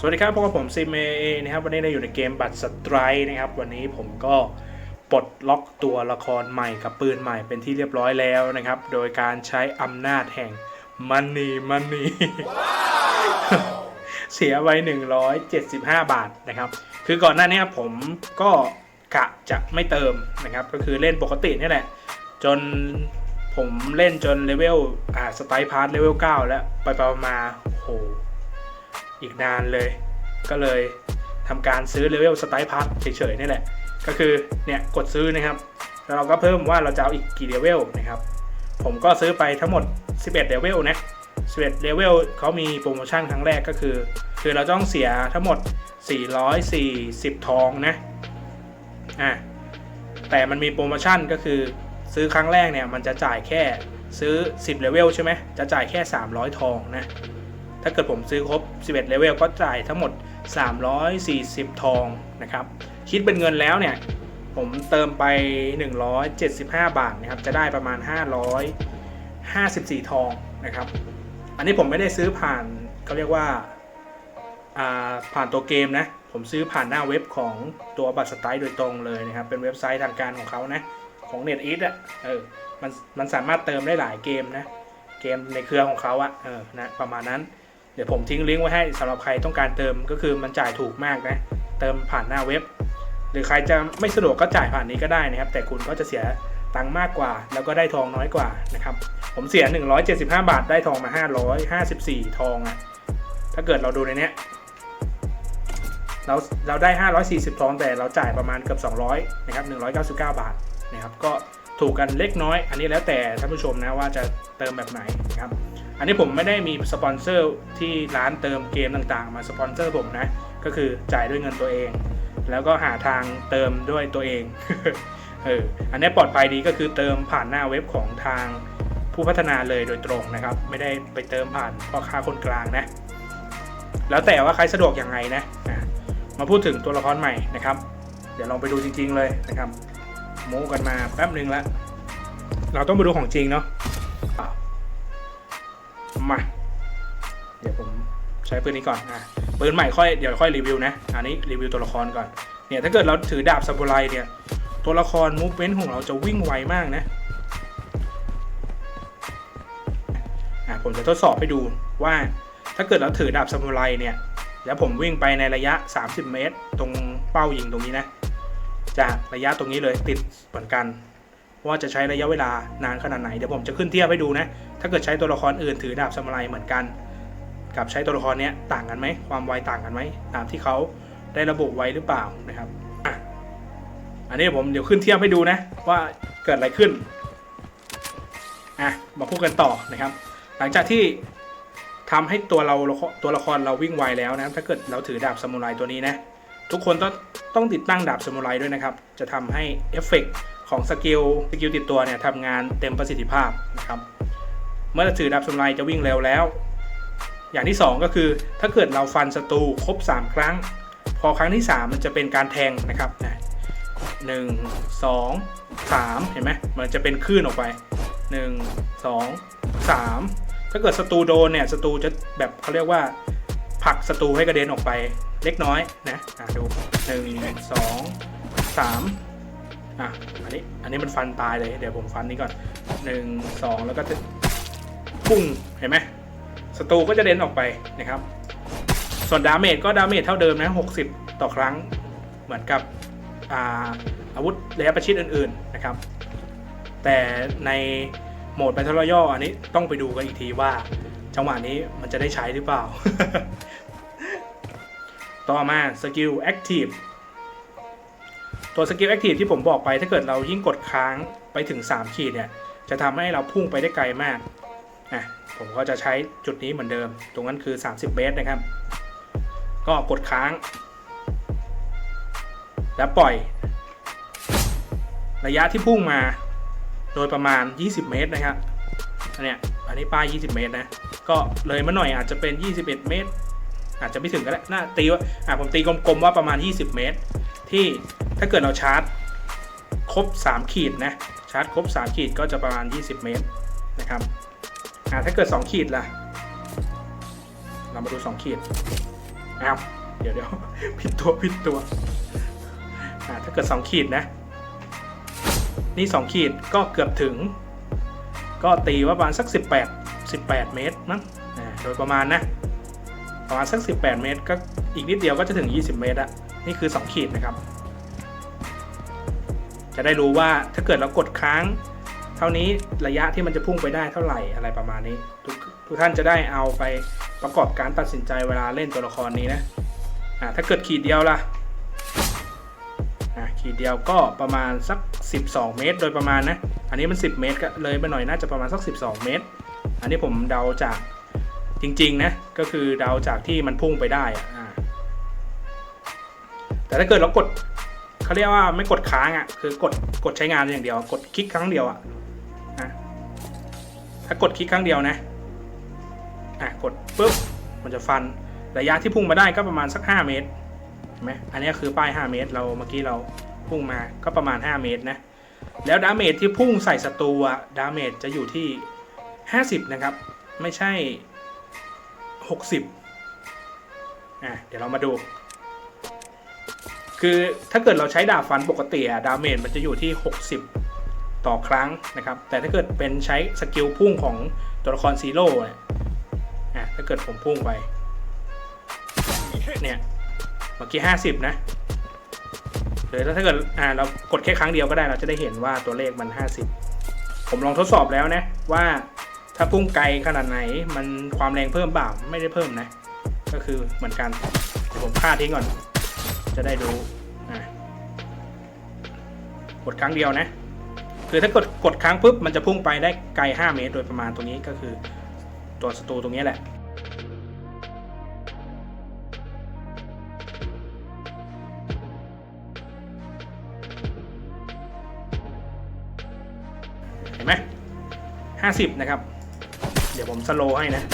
สวัสดีครับพบกับผมซิมเอนะครับวันนี้เราอยู่ในเกมบัตรสไตร์นะครับ วันนี้ผมก็ปลดล็อกตัวละครใหม่กับปืนใหม่เป็นที่เรียบร้อยแล้วนะครับ โดยการใช้อำนาจแห่งมันนี่มันนี่เสียไว้ 175 บาทนะครับ คือก่อนหน้านี้ผมก็กะจะไม่เติมนะครับ ก็คือเล่นปกตินี่แหละ จนผมเล่นจนเลเวลอ่าสไตล์พาร์ทเลเวล 9 แล้วไปไปมาๆโอ้โห อีกนานเลย ก็เลยทำการซื้อเลเวลสไตล์พาร์ทเฉยๆนี่แหละ ก็คือเนี่ยกดซื้อนะครับ แล้วเราก็เพิ่มว่าเราจะเอาอีกกี่เลเวลนะครับ ผมก็ซื้อไปทั้งหมด 11เลเวลนะ11เลเวลเขามีโปรโมชั่นครั้งแรกก็คือ คือเราต้องเสียทั้งหมด 440 ทองนะอะแต่มันมีโปรโมชั่นก็คือซื้อครั้งแรกเนี่ยมันจะจ่ายแค่ซื้อ 10เลเวลใช่ไหมจะจ่ายแค่ 300 ทองนะ ถ้าเกิดผมซื้อครบ 11เลเวลก็จ่ายทั้งหมด 340 ทองนะครับ คิดเป็นเงินแล้วเนี่ย ผมเติมไป 175 บาทนะครับ จะได้ประมาณ 554 ทองนะครับ อันนี้ผมไม่ได้ซื้อผ่านเขาเรียกว่าอ่าผ่านตัวเกมนะ ผมซื้อผ่านหน้าเว็บของตัวบัตรสไตล์โดยตรงเลยนะครับ เป็นเว็บไซต์ทางการของเขานะ ของ NetEase อะ เออ มัน มันสามารถเติมได้หลายเกมนะ เกมในเครือของเขาอะเออ นะ ประมาณนั้น ดี๋ยวผมทิ้งลิงก์ไว้ให้สำหรับใครต้องการเติมก็คือมันจ่ายถูกมากนะ เติมผ่านหน้าเว็บ หรือใครจะไม่สะดวกก็จ่ายผ่านนี้ก็ได้นะครับ แต่คุณก็จะเสียตังค์มากกว่า แล้วก็ได้ทองน้อยกว่านะครับ ผมเสีย 175 บาทได้ทองมา 554 ทองอะถ้าเกิดเราดูในเนี้ยเราเราได้ 540 ทองแต่เราจ่ายประมาณเกือบ 200 นะครับ 199 บาทนะครับ ก็ถูกกันเล็กน้อย อันนี้แล้วแต่ท่านผู้ชมนะว่าจะเติมแบบไหนนะครับ อันนี้ผมไม่ได้มีสปอนเซอร์ที่ร้านเติมเกมต่างๆ มาสปอนเซอร์ผมนะ ก็คือจ่ายด้วยเงินตัวเอง แล้วก็หาทางเติมด้วยตัวเอง เออ อันนี้ปลอดภัยดีก็คือเติมผ่านหน้าเว็บของทางผู้พัฒนาเลยโดยตรงนะครับ ไม่ได้ไปเติมผ่านพ่อค้าคนกลางนะ แล้วแต่ว่าใครสะดวกยังไงนะ มาพูดถึงตัวละครใหม่นะครับ เดี๋ยวลองไปดูจริง ๆ เลยนะครับโม้กันมาแป๊บหนึ่งล้วเราต้องไปดูของจริงเนาะ มาเดี๋ยวผมใช้ปืนนี้ก่อนอะปืนใหม่ค่อยเดี๋ยวค่อยรีวิวนะ อันนี้รีวิวตัวละครก่อนเนี่ยถ้าเกิดเราถือดาบซามูไรเนี่ย ตัวละครมูฟเมนต์ของเราจะวิ่งไวมากนะอะผมจะทดสอบให้ดูว่าถ้าเกิดเราถือดาบซามูไรเนี่ยแล้วผมวิ่งไปในระยะ 30 เมตร ตรงเป้ายิงตรงนี้นะจากระยะตรงนี้เลยติดเหมือนกัน ว่าจะใช้ระยะเวลานานขนาดไหน เดี๋ยวผมจะขึ้นเทียบให้ดูนะ ถ้าเกิดใช้ตัวละครอื่นถือดาบซามูไรเหมือนกัน กับใช้ตัวละครนี้ต่างกันไหมความไวต่างกันไหมตามที่เขาได้ระบุไว้หรือเปล่านะครับอะอันนี้ผมเดี๋ยวขึ้นเทียบให้ดูนะ ว่าเกิดอะไรขึ้นอะมาพูดกันต่อนะครับ หลังจากที่ทำให้ตัวเราตัวละครเราวิ่งไวแล้วนะถ้าเกิดเราถือดาบซามูไรตัวนี้นะทุกคนต้องต้องติดตั้งดาบซามูไรด้วยนะครับ จะทำให้เอฟเฟกต์ ของสกิลสกิลติดตัวเนี่ยทำงานเต็มประสิทธิภาพนะครับ เมื่อถือดาบซามูไรจะวิ่งเร็วแล้ว อย่างที่ 2 ก็คือถ้าเกิดเราฟันศัตรูครบ 3 ครั้ง พอครั้งที่ 3 มันจะเป็นการแทงนะครับหนึ่งสองสามเห็นไหมมันจะเป็นคลื่นออกไป1 2 3ถ้าเกิดศัตรูโดนเนี่ยศัตรูจะแบบเขาเรียกว่าผลักศัตรูให้กระเด็นออกไปเล็กน้อยนะอะดู1 2 3 อะ อันนี้ อันนี้มันฟันตายเลย เดี๋ยวผมฟันนี้ก่อน1 2แล้วก็จะพุ่งเห็นไหมศัตรูก็จะเด่นออกไปนะครับ ส่วนดาเมจก็ดาเมจเท่าเดิมนะ60 ต่อครั้ง เหมือนกับอาอาวุธระยะประชิดอื่นๆนะครับ แต่ในโหมด Battle Royale อันนี้ต้องไปดูกันอีกทีว่า จังหวะนี้มันจะได้ใช้หรือเปล่า ต่อมาสกิล Active ตัวสกิล Active ที่ผมบอกไปถ้าเกิดเรายิ่งกดค้างไปถึง 3 ขีดเนี่ย จะทำให้เราพุ่งไปได้ไกลมากอะผมก็จะใช้จุดนี้เหมือนเดิม ตรงนั้นคือ 30เมตรนะครับ ก็กดค้าง แล้วปล่อย ระยะที่พุ่งมาโดยประมาณ 20 เมตรนะครับอันเนี้ยอันนี้ป้าย 20 เมตรนะ ก็เลยมาหน่อยอาจจะเป็น 21 เมตร อาจจะไม่ถึงก็ได้น่าตีว่าอะผมตีกลมๆว่าประมาณ 20 เมตร ที่ ถ้าเกิดเราชาร์จครบ 3 ขีดนะชาร์จครบ 3 ขีดก็จะประมาณ 20 เมตรนะครับอ่าถ้าเกิด 2 ขีดล่ะ เรามาดู 2 ขีดอ้าวเดี๋ยวเดี๋ยวผิดตัวผิดตัวอ่าถ้าเกิด 2 ขีดนะ นี่ 2 ขีดก็เกือบถึง ก็ตีว่าประมาณสัก 18 18 เมตรมั้งโดยประมาณนะประมาณสัก 18 เมตร ก็อีกนิดเดียวก็จะถึง 20 เมตรอะนี่คือ 2 ขีดนะครับ จะได้รู้ว่าถ้าเกิดเรากดค้าง เท่านี้ระยะที่มันจะพุ่งไปได้เท่าไหร่อะไรประมาณนี้ ทุกทุกท่านจะได้เอาไปประกอบการตัดสินใจเวลาเล่นตัวละครนี้นะอ่าถ้าเกิดขีดเดียวล่ะอ่าขีดเดียวก็ประมาณสัก 12 เมตร โดยประมาณนะ อันนี้มัน 10 เมตรก็เลยไปหน่อยน่าจะประมาณสัก 12 เมตร อันนี้ผมเดาจากจริงๆนะก็คือเดาจากที่มันพุ่งไปได้อะอ่าแต่ถ้าเกิดเรากด เขาเรียกว่าไม่กดค้างอะ คือกดกดใช้งานอย่างเดียว กดคลิกครั้งเดียวอะนะถ้ากดคลิกครั้งเดียวนะอะกดปุ๊บมันจะฟันระยะที่พุ่งมาได้ก็ประมาณสัก 5 เมตรเห็นไหมอันนี้คือป้าย 5 เมตร เราเมื่อกี้เราพุ่งมาก็ประมาณ 5 เมตรนะแล้วดาเมจที่พุ่งใส่ศัตรูอะดาเมจจะอยู่ที่ 50 นะครับ ไม่ใช่ 60อะเดี๋ยวเรามาดู คือถ้าเกิดเราใช้ดาบฟันปกติอะดาเมจมันจะอยู่ที่ 60 ต่อครั้งนะครับ แต่ถ้าเกิดเป็นใช้สกิลพุ่งของตัวละครซีโร่เนี่ยอะถ้าเกิดผมพุ่งไป เนี่ย เมื่อกี้ 50 นะหรือถ้าเกิดอ่าเรากดแค่ครั้งเดียวก็ได้เราจะได้เห็นว่าตัวเลขมัน 50 ผมลองทดสอบแล้วนะว่าถ้าพุ่งไกลขนาดไหนมันความแรงเพิ่มเปล่าไม่ได้เพิ่มนะ ก็คือเหมือนกันผมค่าทิ้งก่อน จะได้ดูอะกดครั้งเดียวนะ คือถ้ากดกดครั้งปุ๊บมันจะพุ่งไปได้ไกล 5 เมตร โดยประมาณตรงนี้ก็คือตัวศัตรูตรงนี้แหละเห็นไหมห้าสิบนะครับ เดี๋ยวผมสโลให้นะ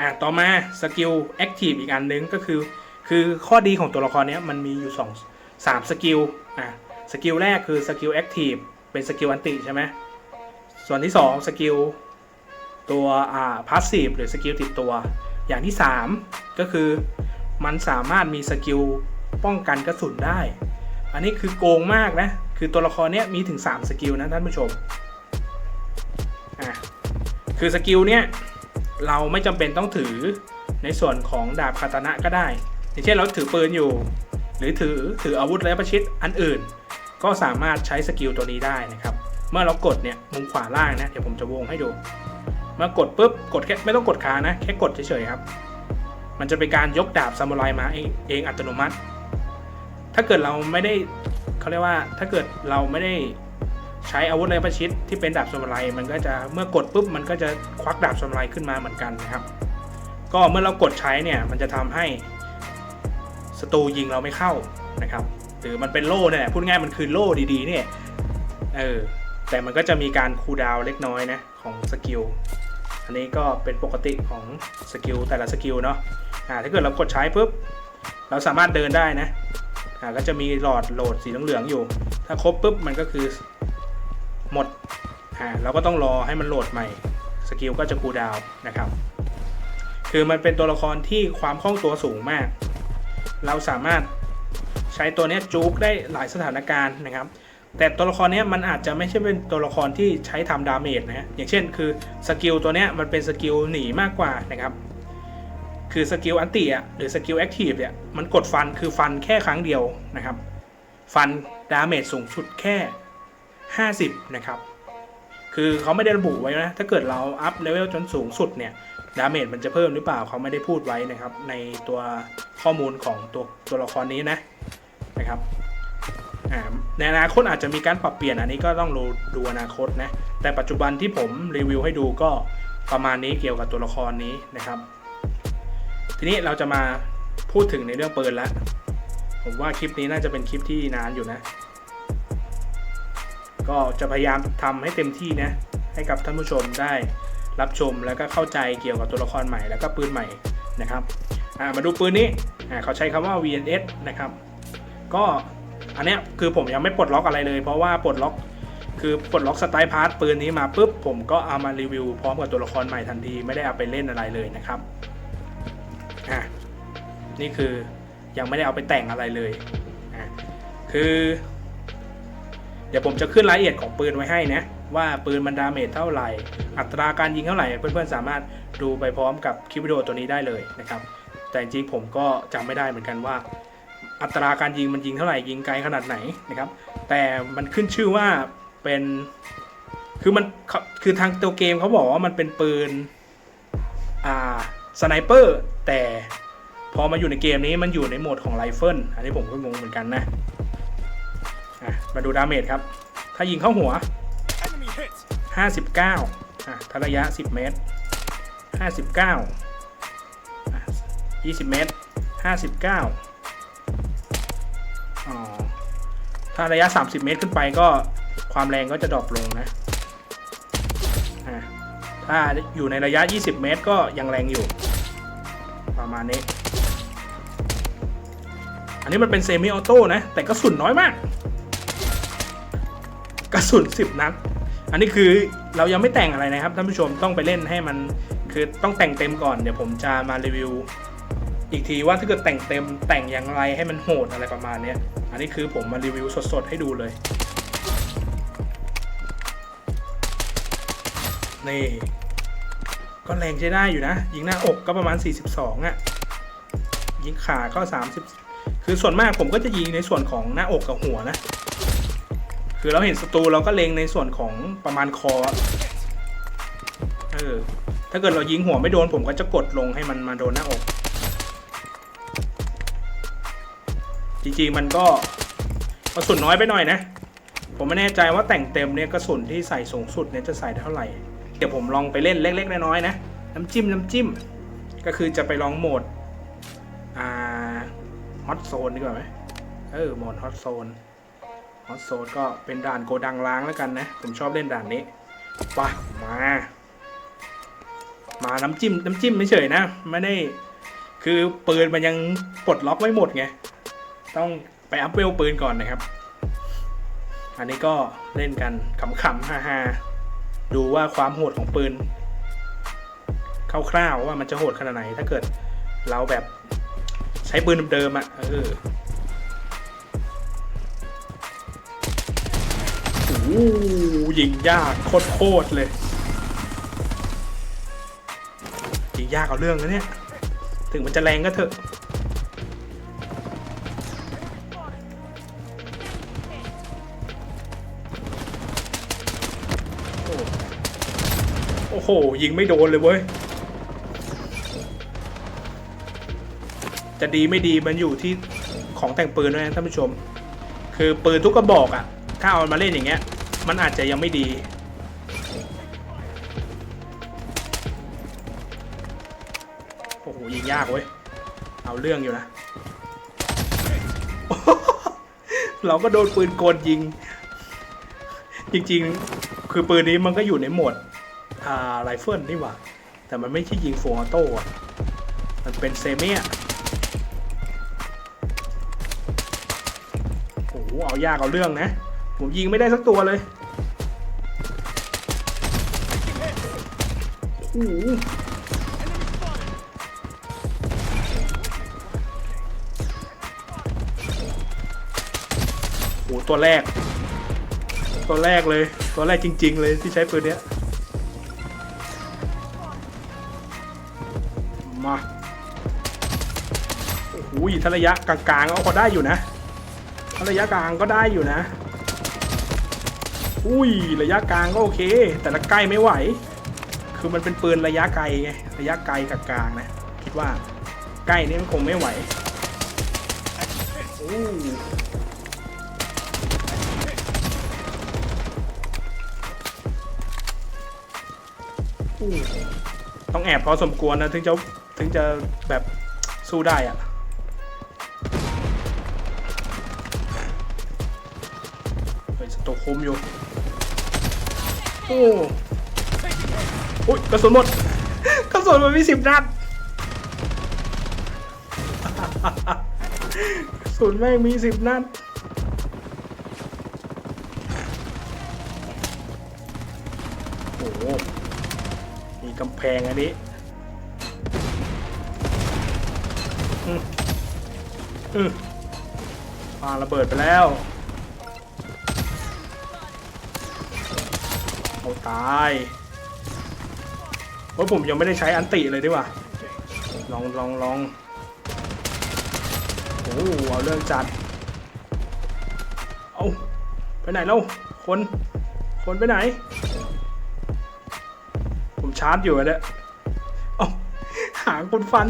อะต่อมาสกิลแอคทีฟอีกอันนึงก็คือ คือข้อดีของตัวละครนี้มันมีอยู่2 3สกิลอะสกิลแรกคือสกิลแอคทีฟเป็นสกิลอันติใช่ไหมส่วนที่2สกิลตัวอ่าพาสซีฟหรือสกิลติดตัว อย่างที่ 3 ก็คือมันสามารถมีสกิลป้องกันกระสุนได้ อันนี้คือโกงมากนะ คือตัวละครเนี้ยมีถึง 3 สกิลนะท่านผู้ชมอะคือสกิลเนี้ย เราไม่จำเป็นต้องถือในส่วนของดาบคาตานะก็ได้ อย่างเช่นเราถือปืนอยู่ หรือถือถืออาวุธและประชิดอันอื่น ก็สามารถใช้สกิลตัวนี้ได้นะครับ เมื่อเรากดเนี่ยมุมขวาล่างนะเดี๋ยวผมจะวงให้ดู เมื่อกดปุ๊บกดแค่ไม่ต้องกดคานะ แค่กดเฉยๆครับ มันจะเป็นการยกดาบซามูไรมาเองเองอัตโนมัติ ถ้าเกิดเราไม่ได้เขาเรียกว่าถ้าเกิดเราไม่ได้ ใช้อาวุธในประชิดที่เป็นดาบซามูไรมันก็จะเมื่อกดปุ๊บมันก็จะควักดาบซามูไรขึ้นมาเหมือนกันนะครับ ก็เมื่อเรากดใช้เนี่ยมันจะทำให้ศัตรูยิงเราไม่เข้านะครับ หรือมันเป็นโล่เนี่ยพูดง่ายมันคือโล่ดีๆเนี่ยเออแต่มันก็จะมีการคูลดาวเล็กน้อยนะของสกิลอันนี้ก็เป็นปกติของสกิลแต่ละสกิลเนาะอ่าถ้าเกิดเรากดใช้ปุ๊บเราสามารถเดินได้นะอ่าก็จะมีหลอดโหลดสีเหลืองๆอยู่ ถ้าครบปุ๊บมันก็คือ หมดอ่าเราก็ต้องรอให้มันโหลดใหม่สกิลก็จะคูดาวนะครับ คือมันเป็นตัวละครที่ความคล่องตัวสูงมาก เราสามารถใช้ตัวนี้จูกได้หลายสถานการณ์นะครับ แต่ตัวละครนี้มันอาจจะไม่ใช่เป็นตัวละครที่ใช้ทำดาเมจนะอย่างเช่น คือสกิลตัวนี้มันเป็นสกิลหนีมากกว่านะครับ คือสกิลอันติอะหรือสกิลแอคทีฟเนี่ยมันกดฟันคือฟันแค่ครั้งเดียวนะครับ ฟันดาเมจสูงสุดแค่ 50 นะครับ คือเขาไม่ได้ระบุไว้นะ ถ้าเกิดเราอัพเลเวลจนสูงสุดเนี่ย ดาเมจมันจะเพิ่มหรือเปล่าเขาไม่ได้พูดไว้นะครับ ในตัวข้อมูลของตัวตัวละครนี้นะ นะครับอ่าในอนาคตอาจจะมีการปรับเปลี่ยนอันนี้ก็ต้องดูดูอนาคตนะ แต่ปัจจุบันที่ผมรีวิวให้ดูก็ประมาณนี้เกี่ยวกับตัวละครนี้นะครับ ทีนี้เราจะมาพูดถึงในเรื่องปืนล้วผมว่าคลิปนี้น่าจะเป็นคลิปที่นานอยู่นะ ก็จะพยายามทำให้เต็มที่นะให้กับท่านผู้ชมได้รับชมแล้วก็เข้าใจเกี่ยวกับตัวละครใหม่แล้วก็ปืนใหม่นะครับมาดูปืนนี้เขาใช้คำว่า VNS นะครับก็อันนี้คือผมยังไม่ปลดล็อกอะไรเลย เพราะว่าปลดล็อกคือปลดล็อกสไตล์พาร์ทปืนนี้มาปุ๊บผมก็เอามารีวิวพร้อมกับตัวละครใหม่ทันทีไม่ได้เอาไปเล่นอะไรเลยนะครับอะนี่คือยังไม่ได้เอาไปแต่งอะไรเลยอะคือ เดี๋ยวผมจะขึ้นรายละเอียดของปืนไว้ให้นะ ว่าปืนมันดาเมจเท่าไหร่ อัตราการยิงเท่าไหร่ เพื่อนๆสามารถดูไปพร้อมกับคลิปวิดีโอตัวนี้ได้เลยนะครับ แต่จริงผมก็จำไม่ได้เหมือนกันว่า อัตราการยิงมันยิงเท่าไหร่ยิงไกลขนาดไหนนะครับ แต่มันขึ้นชื่อว่าเป็นคือมันคือทางตัวเกมเขาบอกว่ามันเป็นปืนอ่าสไนเปอร์แต่พอมาอยู่ในเกมนี้มันอยู่ในโหมดของไรเฟิลอันนี้ผมก็งงเหมือนกันนะ มาดูดาเมจครับ ถ้ายิงเข้าหัว 59อะถ้าระยะ 10 เมตร 59อะ20 เมตร 59อ๋อถ้าระยะ 30 เมตรขึ้นไปก็ความแรงก็จะดรอปลงนะอะถ้าอยู่ในระยะ 20 เมตรก็ยังแรงอยู่ ประมาณนี้ อันนี้มันเป็นเซมิออโต้นะ แต่กระสุนน้อยมาก ระสุน10นัดอันนี้คือเรายังไม่แต่งอะไรนะครับท่านผู้ชมต้องไปเล่นให้มันคือต้องแต่งเต็มก่อนเดี๋ยวผมจะมารีวิว อีกทีว่าถ้าเกิดแต่งเต็มแต่งอย่างไรให้มันโหดอะไรประมาณนี้อันนี้คือผมมารีวิวสดๆให้ดูเลยนี่ก็แรงใช้ได้อยู่นะ ยิงหน้าอกก็ประมาณ 42อะ่ะยิงขาก็ 30 คือส่วนมากผมก็จะยิงในส่วนของหน้าอกกับหัวนะ คือเราเห็นศัตรูเราก็เล็งในส่วนของประมาณคอเออถ้าเกิดเรายิงหัวไม่โดนผมก็จะกดลงให้มันมาโดนหน้าอก จริงๆมันก็กระสุนน้อยไปหน่อยนะ ผมไม่แน่ใจว่าแต่งเต็มเนี่ยกระสุนที่ใส่สูงสุดเนี่ยจะใส่เท่าไหร่ เดี๋ยวผมลองไปเล่นเล็กๆน้อยๆนะ น้ำจิ้มน้ำจิ้ม ก็คือจะไปลองโหมด อ่าฮอตโซนดีกว่าไหมเออโหมดฮอตโซน ฮอตโซนก็เป็นด่านโกดังล้างแล้วกันนะ ผมชอบเล่นด่านนี้ไปะมา มาน้ำจิ้มน้ำจิ้มไม่เฉยนะ ไม่ได้ คือปืนมันยังปลดล็อกไม่หมดไง ต้องไปอัพเวลปืนก่อนนะครับ อันนี้ก็เล่นกันขำๆฮาๆดูว่าความโหดของปืนคร่าวๆว่ามันจะโหดขนาดไหนถ้าเกิดเราแบบใช้ปืนเดิมๆอะเออ อ้โหยิงยากโคตรเลย ยิงยากเอาเรื่องนะเนี่ย ถึงมันจะแรงก็เถอะ โอ้โห ยิงไม่โดนเลยเว้ย จะดีไม่ดีมันอยู่ที่ของแต่งปืนด้วยนะท่านผู้ชม คือปืนทุกกระบอกอะถ้าเอามาเล่นอย่างเงี้ย มันอาจจะยังไม่ดี โอ้โหยิงยากเว้ย เอาเรื่องอยู่นะ เราก็โดนปืนกลยิง จริงๆ คือปืนนี้มันก็อยู่ในโหมดอ่าไรเฟิลนี่หว่า แต่มันไม่ใช่ยิงฟูออโต้อะมันเป็นเซเมียโอ้โหเอายากเอาเรื่องนะ ผมยิงไม่ได้สักตัวเลยโอ้โหโอ้โหตัวแรก ตัวแรกเลย ตัวแรกจริง ๆ เลยที่ใช้ปืนเนี้ย มาโอ้โหถ้าระยะกลางๆก็พอได้อยู่นะถ้าระยะกลางก็ได้อยู่นะ อุ้ยระยะกลางก็โอเค แต่ละใกล้ไม่ไหว คือมันเป็นปืนระยะไกลไงระยะไกลกับกลางนะ คิดว่าใกล้นี่มันคงไม่ไหวโอ้อู้ต้องแอบพอสมควรนะ ถึงจะถึงจะแบบสู้ได้อะเฮ้ยสโตคมอยู่ โอ้โอ้ยกระสุนหมดกระสุนมันมีสิบนัดกระสุนแม่งมีสิบนัดโอ้โหมีกำแพงอันนี้อืมอืมปาระเบิดไปแล้ว ตายโอ้ยผมยังไม่ได้ใช้อันติเลยดีกว่า ลองลองลองโอ้เอาเรื่องจัด เอาไปไหนแล้วคน คนไปไหน ผมชาร์จอยู่เนี่ยเอาหางคนฟัน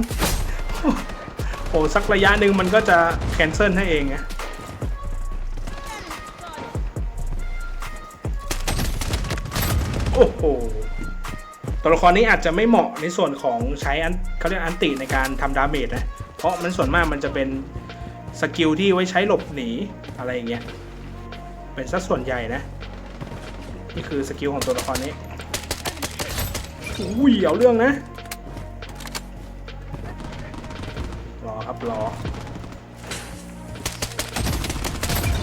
โอ้สักระยะหนึ่งมันก็จะแคนเซิลให้เองไง อ้โหตัวละครนี้อาจจะไม่เหมาะในส่วนของใช้อันเขาเรียกอันติในการทำดาเมจนะ เพราะมันส่วนมากมันจะเป็นสกิลที่ไว้ใช้หลบหนีอะไรอย่างเงี้ย เป็นสัดส่วนใหญ่นะ นี่คือสกิลของตัวละครนี้อุ้ยเอาเรื่องนะ รอครับรอ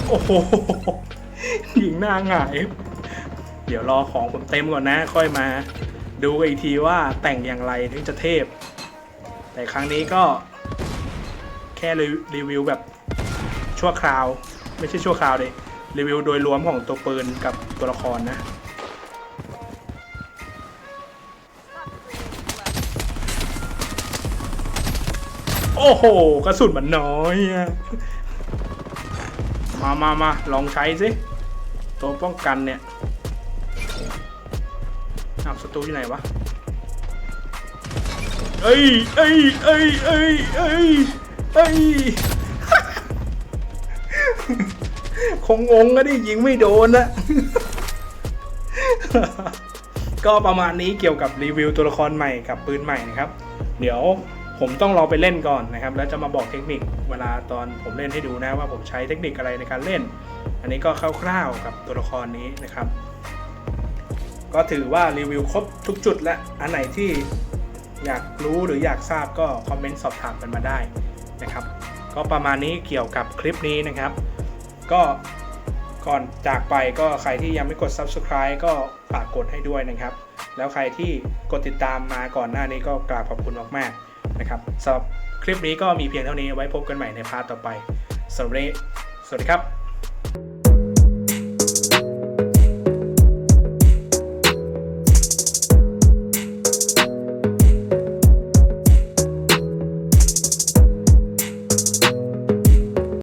โอ้โหยิงหน้าหงาย เดี๋ยวรอของผมเต็มก่อนนะ ค่อยมา ดูกันอีกทีว่าแต่งอย่างไรถึงจะเทพ แต่ครั้งนี้ก็ แค่รีวิวแบบชั่วคราว ไม่ใช่ชั่วคราวเลยรีวิวโดยรวมของตัวปืนกับตัวละครนะโอ้โห กระสุนมันน้อย มามามาลองใช้สิ ตัวป้องกันเนี่ย ศัตรูที่ไหนวะเอ้ยเอ้ยเอ้ยเอ้ยเอ้ยเอ้ยคงงงก็ดิยิงไม่โดนนะก็ประมาณนี้เกี่ยวกับรีวิวตัวละครใหม่กับปืนใหม่นะครับ เดี๋ยวผมต้องรอไปเล่นก่อนนะครับ แล้วจะมาบอกเทคนิคเวลาตอนผมเล่นให้ดูนะว่าผมใช้เทคนิคอะไรในการเล่น อันนี้ก็คร่าวๆกับตัวละครนี้นะครับ ก็ถือว่ารีวิวครบทุกจุดและอันไหนที่อยากรู้หรืออยากทราบก็คอมเมนต์สอบถามกันมาได้นะครับ ก็ประมาณนี้เกี่ยวกับคลิปนี้นะครับ ก็ก่อนจากไปก็ใครที่ยังไม่กด subscribe ก็ฝากกดให้ด้วยนะครับ แล้วใครที่กดติดตามมาก่อนหน้านี้ก็กราบขอบคุณมากๆนะครับสำหรับคลิปนี้ก็มีเพียงเท่านี้ไว้พบกันใหม่ในพาร์ทต่อไปสำหรับวันนี้สวัสดีครับ